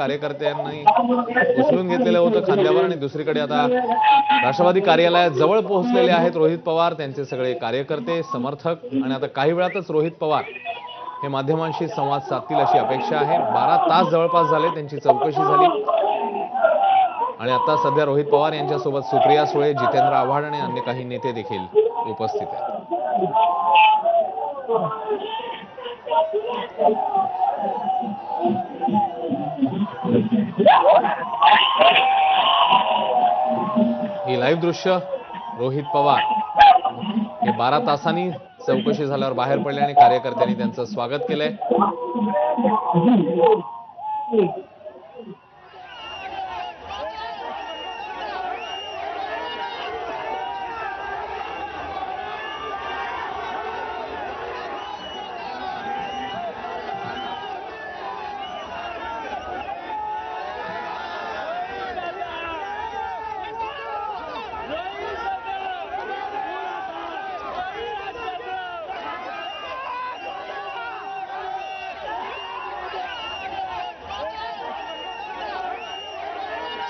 कार्यकर्त्यांनी उचलून घेतलेलं होतं खांद्यावर आणि दुसरीकडे आता राष्ट्रवादी कार्यालयात जवळ पोहोचलेले आहेत रोहित पवार त्यांचे सगळे कार्यकर्ते समर्थक आणि आता काही वेळातच रोहित पवार हे माध्यमांशी संवाद साधतील अशी अपेक्षा आहे. बारा तास जवळपास झाले त्यांची चौकशी झाली. आणि आता सध्या रोहित पवार यांच्यासोबत सुप्रिया सुळे जितेंद्र आव्हाड आणि अन्य काही नेते देखील उपस्थित आहेत. ही लाईव्ह दृश्य रोहित पवार. हे बारा तासांनी चौकशी झाल्यावर बाहेर पडले आणि कार्यकर्त्यांनी त्यांचं स्वागत केलंय.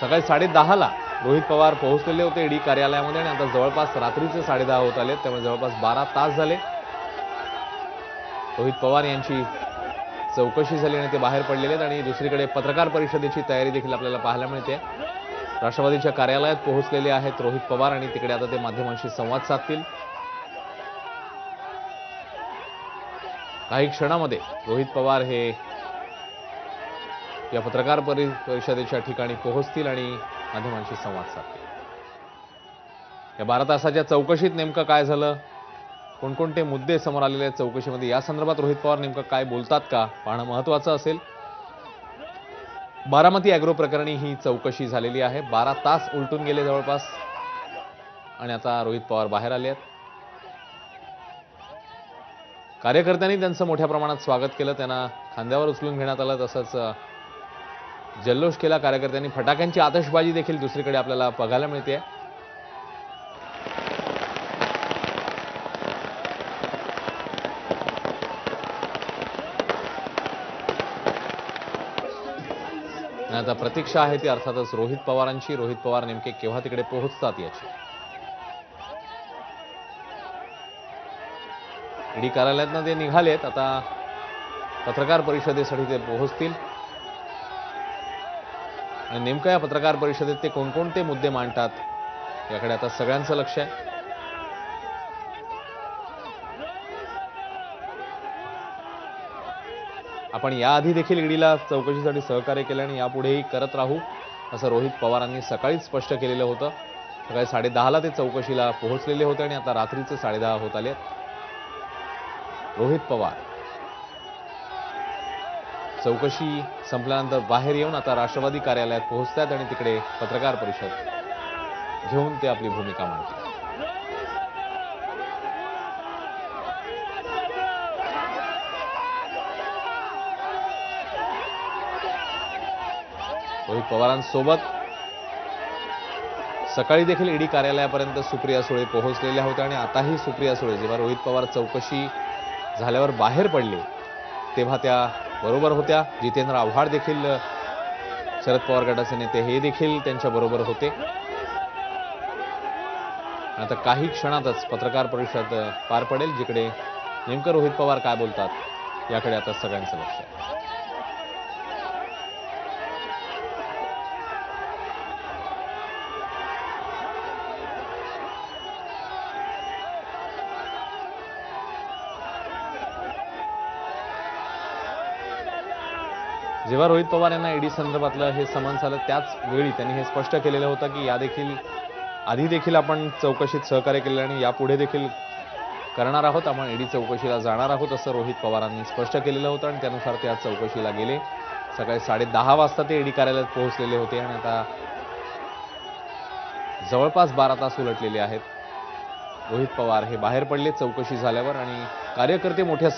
सकाळी साडे रोहित पवार पोहोचलेले होते ईडी कार्यालयामध्ये आणि आता जवळपास रात्रीचे साडेदहा होत आले. त्यामुळे जवळपास बारा तास झाले. रोहित पवार यांची चौकशी झाली आणि ते बाहेर पडलेले आहेत आणि दुसरीकडे पत्रकार परिषदेची तयारी देखील आपल्याला पाहायला मिळते. राष्ट्रवादीच्या कार्यालयात पोहोचलेले आहेत रोहित पवार आणि तिकडे आता ते माध्यमांशी संवाद साधतील. काही क्षणामध्ये रोहित पवार हे या पत्रकार परि परिषदेच्या ठिकाणी पोहोचतील आणि माध्यमांशी संवाद साधतील. या बारा तासाच्या चौकशीत नेमकं काय झालं? कोणकोणते मुद्दे समोर आलेले आहेत चौकशीमध्ये? या संदर्भात रोहित पवार नेमकं काय बोलतात का? पाहणं महत्वाचं असेल. बारामती अॅग्रो प्रकरणी ही चौकशी झालेली आहे. बारा तास उलटून गेले जवळपास. आणि आता रोहित पवार बाहेर आले आहेत. कार्यकर्त्यांनी त्यांचं मोठ्या प्रमाणात स्वागत केलं. त्यांना खांद्यावर उचलून घेण्यात आलं. तसंच जल्लोष केला कार्यकर्त्यांनी. फटाक्यांची आतषबाजी देखील दुसरीकडे आपल्याला बघायला मिळते. आता प्रतीक्षा आहे ती अर्थातच रोहित पवारांची. रोहित पवार नेमके केव्हा तिकडे पोहोचतात याची. ईडी कार्यालयातनं ते निघालेत. आता पत्रकार परिषदेसाठी ते पोहोचतील. आणि नेमकं या पत्रकार परिषदेत ते कोणकोणते मुद्दे मांडतात याकडे आता सगळ्यांचं लक्ष आहे. आपण याआधी देखील ईडीला चौकशीसाठी सहकार्य केलं आणि यापुढेही करत राहू असं रोहित पवारांनी सकाळीच स्पष्ट केलेलं होतं. सकाळी साडे दहाला ते चौकशीला पोहोचलेले होते आणि आता रात्रीचे साडेदहा होत आले रोहित पवार. चौकशी संपल्यानंतर बाहेर येऊन आता राष्ट्रवादी कार्यालयात पोहोचतात आणि तिकडे पत्रकार परिषद घेऊन ते आपली भूमिका मांडतात. रोहित पवारांसोबत सकाळी देखील ईडी कार्यालयापर्यंत सुप्रिया सुळे पोहोचलेल्या होत्या आणि आताही सुप्रिया सुळे जेव्हा रोहित पवार चौकशी झाल्यावर बाहेर पडले तेव्हा त्या बरोबर होत्या. जितेंद्र आव्हाड देखील शरद पवार गटाचे नेते हे देखील त्यांच्या बरोबर होते. आता काही क्षणातच पत्रकार परिषद पार पडेल जिकडे नेमकं रोहित पवार काय बोलतात याकडे आता सगळ्यांचं लक्ष आहे. जेव्हा रोहित पवार यांना ईडी संदर्भातलं हे समन झालं त्याच वेळी त्यांनी हे स्पष्ट केलेलं होतं की या देखील आधी देखील आपण चौकशीत सहकार्य केलं आणि यापुढे देखील करणार आहोत आपण ईडी चौकशीला जाणार आहोत असं रोहित पवारांनी स्पष्ट केलेलं होतं आणि त्यानुसार ते आज चौकशीला गेले. सकाळी साडे दहा वाजता ते ईडी कार्यालयात पोहोचलेले होते आणि आता जवळपास बारा तास उलटलेले आहेत. रोहित पवार हे बाहेर पडले चौकशी झाल्यावर आणि कार्यकर्ते मोठ्या